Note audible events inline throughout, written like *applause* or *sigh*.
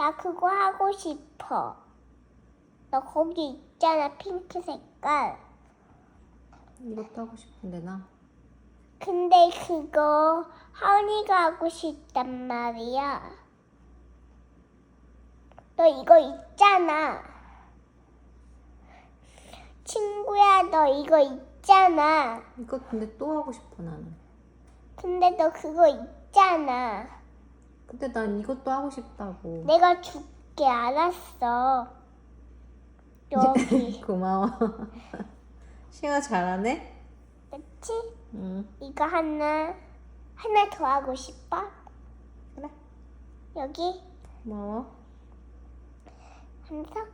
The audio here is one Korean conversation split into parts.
나 그거 하고 싶어. 너 거기 있잖아, 핑크 색깔. 이것도 하고 싶은데 나. 근데 그거 하은이가 하고 싶단 말이야. 너 이거 있잖아. 친구야, 너 이거 있잖아. 이거 근데 또 하고 싶어 나는. 근데 너 그거 있잖아. 근데 난 이것도 하고 싶다고. 내가 줄게, 알았어. 여기. *laughs* 고마워. *laughs* 시아 잘하네? 그치? 응. 이거 하나, 하나 더 하고 싶어? 그래. 여기, 고마워. 한석,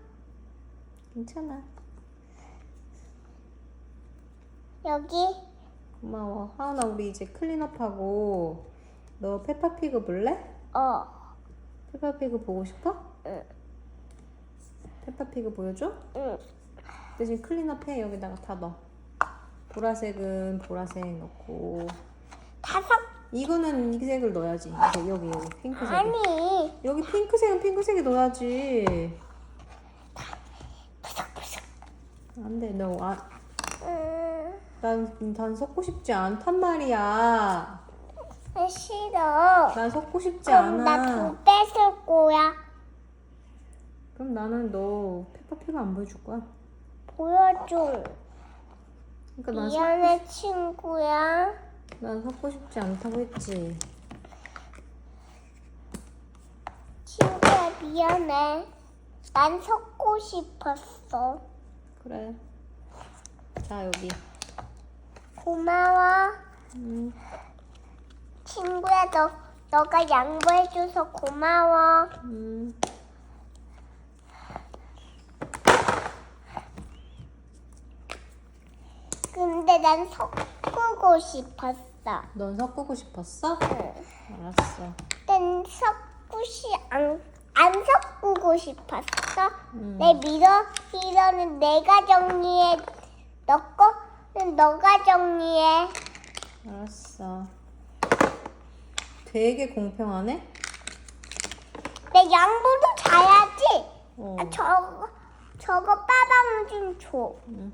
괜찮아. 여기, 고마워. 하은아 우리 이제 클린업하고 너 페파피그 볼래? 어, 페파피그 보고 싶어? 응. 페파피그 보여줘? 응. 대신 클린업 해 여기다가 다 넣어. 보라색은 보라색 넣고 다섯, 이거는 이 색을 넣어야지. 이렇게 여기 여기 핑크색. 아니, 여기 핑크색은 핑크색이 넣어야지. 안돼 너 아, 음, 난, 난 섞고 싶지 않단 말이야. 나 싫어. 난 섞고 싶지 그럼 않아. 나두 뺏을 거야. 그럼 나는 너 페퍼피가 안 보여줄 거야. 보여줘. 그러니까 난, 섞, 미안해, 친구야. 난 섞고 싶지 않다고 했지. 친구야, 미안해. 난 섞고 싶었어. 그래. 자 여기. 고마워. 음, 친구야, 너, 너가 양보해줘서 고마워. 음. 근데 난 섞고 싶었어. 넌 섞고 싶었어? 응. 알았어. 난 섞고시 안, 안 섞고 싶었어. 음. 내 미러 미러는 내가 정리해. 너 거는 너가 정리해. 알았어. 되게 공평하네? 내 양보도 잘야지. 어. 아, 저거 저거 빠방 좀 줘. 응.